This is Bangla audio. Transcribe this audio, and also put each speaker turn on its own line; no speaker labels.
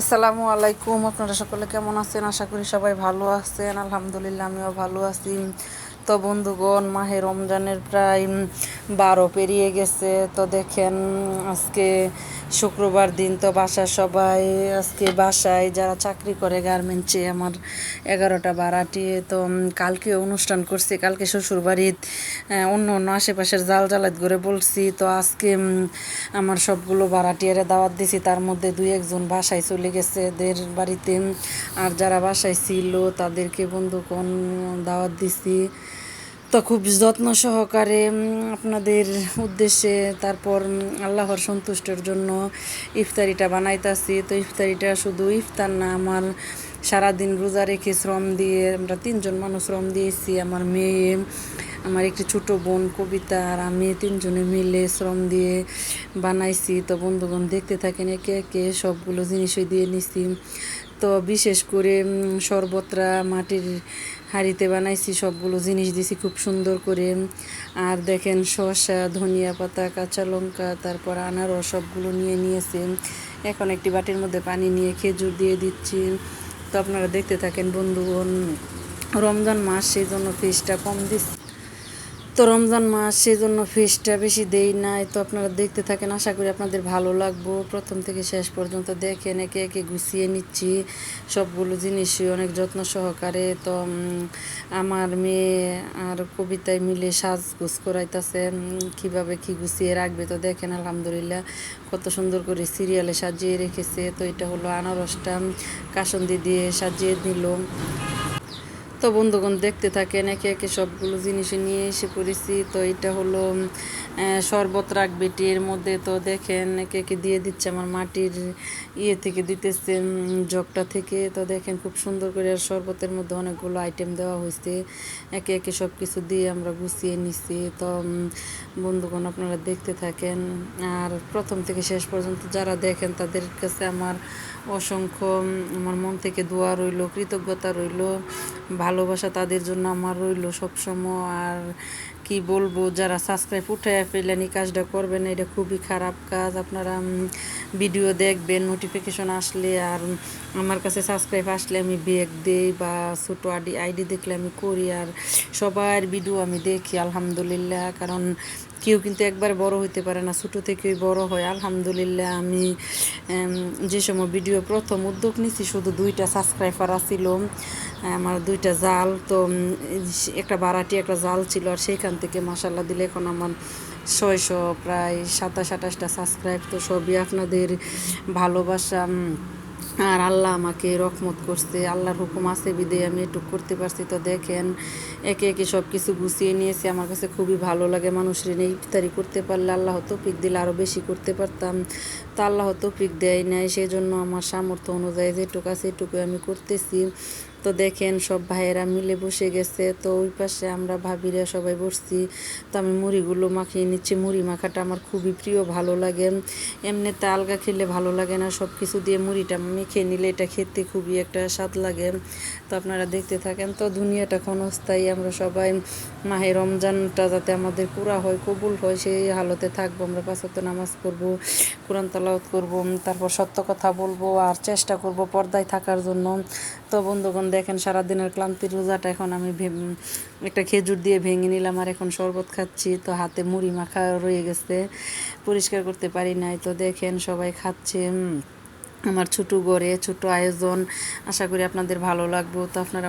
আসসালামু আলাইকুম। আপনারা সকলে কেমন আছেন? আশা করি সবাই ভালো আছেন। আলহামদুলিল্লাহ, আমিও ভালো আছি। তো বন্ধুগণ, মাহে রমজানের প্রায় বারো পেরিয়ে গেছে। তো দেখেন, আজকে শুক্রবার দিন, তো বাসার সবাই আজকে বাসায় যারা চাকরি করে গার্মেন্টসে আমার এগারোটা বারাটিয়ে তো কালকে অনুষ্ঠান করছি। কালকে শ্বশুরবাড়ির অন্য অন্য আশেপাশের জাল জালাত করে বলছি, তো আজকে আমার সবগুলো ভাড়াটিয়ারে দাওয়াত দিছি। তার মধ্যে দুই একজন বাসায় চলে গেছে এদের বাড়িতে। আর যারা বাসায় ছিল, তাদেরকে বন্ধুগণ দাওয়াত দিছি। তো খুব যত্ন সহকারে আপনাদের উদ্দেশ্যে, তারপর আল্লাহর সন্তুষ্টের জন্য ইফতারিটা বানাইতাছি। তো ইফতারিটা শুধু ইফতার না, আমার সারাদিন রোজা রেখে শ্রম দিয়ে, আমরা তিনজন মানুষ শ্রম দিয়েছি। আমার মেয়ে, আমার একটি ছোট বোন কবিতা, আর আমি তিনজনে মিলে শ্রম দিয়ে বানাইছি। তো বন্ধুগণ দেখতে থাকেন, একে একে সবগুলো জিনিসই দিয়ে নিছি। তো বিশেষ করে শরবতরা মাটির হাঁড়িতে বানাইছি, সবগুলো জিনিস দিছি খুব সুন্দর করে। আর দেখেন শসা, ধনিয়া পাতা, কাঁচা লঙ্কা, তারপর আনারস সবগুলো নিয়ে নিয়েছি। এখন একটি বাটির মধ্যে পানি নিয়ে খেজুর দিয়ে দিচ্ছি। তো আপনারা দেখতে থাকেন বন্ধুগণ, রমজান মাস, সেই জন্য ফিসটা কম দিচ্ছি। তো রমজান মাস সেই জন্য ফিসটা বেশি দেই নাই। তো আপনারা দেখতে থাকেন, আশা করি আপনাদের ভালো লাগবো। প্রথম থেকে শেষ পর্যন্ত দেখেন, একে একে গুছিয়ে নিচ্ছি। সবগুলো জিনিসই অনেক যত্ন সহকারে। তো আমার মেয়ে আর কবিতায় মিলে সাজগুজ করাইতেছে। কীভাবে কি গুছিয়ে রাখবে তো দেখেন, আলহামদুলিল্লাহ। কত সুন্দর করে সিরিয়ালে সাজিয়ে রেখেছে। তো এটা হলো আনারসটা, কাসন্দি দিয়ে সাজিয়ে দিল। তো বন্ধুগণ দেখতে থাকেন, একে একে সবগুলো জিনিস নিয়ে এসে পড়েছি। তো এটা হলো শরবত রাখবে এর মধ্যে। তো দেখেন, একে একে দিয়ে দিচ্ছে আমার মাটির ইয়ে থেকে, দিতেছে জগটা থেকে। তো দেখেন খুব সুন্দর করে আর শরবতের মধ্যে অনেকগুলো আইটেম দেওয়া হয়েছে। একে একে সব কিছু দিয়ে আমরা গুছিয়ে নিছি। তো বন্ধুগণ আপনারা দেখতে থাকেন। আর প্রথম থেকে শেষ পর্যন্ত যারা দেখেন, তাদের কাছে আমার অসংখ্য আমার মন থেকে দোয়া রইল, কৃতজ্ঞতা রইল। ভালোবাসা তাদের জন্য আমার রইল সবসময়। আর কি বলব, যারা সাবস্ক্রাইব উঠে ফেলেন এই কাজটা করবেন, এটা খুবই খারাপ কাজ। আপনারা ভিডিও দেখবেন নোটিফিকেশন আসলে, আর আমার কাছে সাবস্ক্রাইব আসলে আমি বেগ দেই বা ছোটো আইডি আইডি দেখলে আমি করি। আর সবার ভিডিও আমি দেখি, আলহামদুলিল্লাহ। কারণ কেউ কিন্তু একবার বড় হইতে পারে না, ছোটো থেকেই বড় হয়। আলহামদুলিল্লাহ, আমি যে সময় ভিডিও প্রথম উদ্যোগ নিছি, শুধু দুইটা সাবস্ক্রাইবার আসিল। আমার দুইটা জাল, তো একটা বারাটি, একটা জাল ছিল, আর সেখান থেকে মাসাল্লাহ দিলে এখন আমার ছয়শো, প্রায় সাতাশ, আঠাশটা সাবস্ক্রাইব তো সবই আপনাদের ভালোবাসা আর আল্লাহ আমাকে রকমত করছে, আল্লাহর হুকুম আছে বিদে আমি একটু করতে পারছি, তো দেখেন, একে একে সব কিছু গুছিয়ে নিয়েছি, আমার কাছে খুবই ভালো লাগে, মানুষের নিয়ে ইফতারি করতে পারলে আল্লাহ তৌফিক দিলে আরও বেশি করতে পারতাম, তা আল্লাহ তৌফিক দেয় নাই সেই জন্য আমার সামর্থ্য অনুযায়ী যেটুকু আছে এটুকু আমি করতেছি তো দেখেন, সব ভাইয়েরা মিলে বসে গেছে। তো ওই পাশে আমরা ভাবিরা সবাই বসছি। তো আমি মুড়িগুলো মাখিয়ে নিচ্ছি। মুড়ি মাখাটা আমার খুবই প্রিয়, ভালো লাগে। এমনিতে আলগা খেলে ভালো লাগে না। সব কিছু দিয়ে মুড়িটা মেখে নিলে এটা খেতে খুবই একটা স্বাদ লাগে। তো আপনারা দেখতে থাকেন। তো দুনিয়াটা ক্ষণস্থায়ী। আমরা সবাই মাহে রমজানটা যাতে আমাদের পুরা হয়, কবুল হয়, সেই হালতে থাকব। আমরা পাঁচত নামাজ পড়ব, কোরআন তালাওয়াত করব তারপর সত্য কথা বলব আর চেষ্টা করব পর্দায় থাকার জন্য। তো বন্ধুগণ দেখেন সারাদিনের ক্লান্তি রোজাটা এখন আমি একটা খেজুর দিয়ে ভেঙে নিলাম আর এখন শরবত খাচ্ছি, তো হাতে মুড়ি মাখা রয়ে গেছে, পরিষ্কার করতে পারি নাই। তো দেখেন সবাই খাচ্ছে আমার ছোটো গড়ে ছোট আয়োজন, আশা করি আপনাদের ভালো লাগবো। তো আপনারা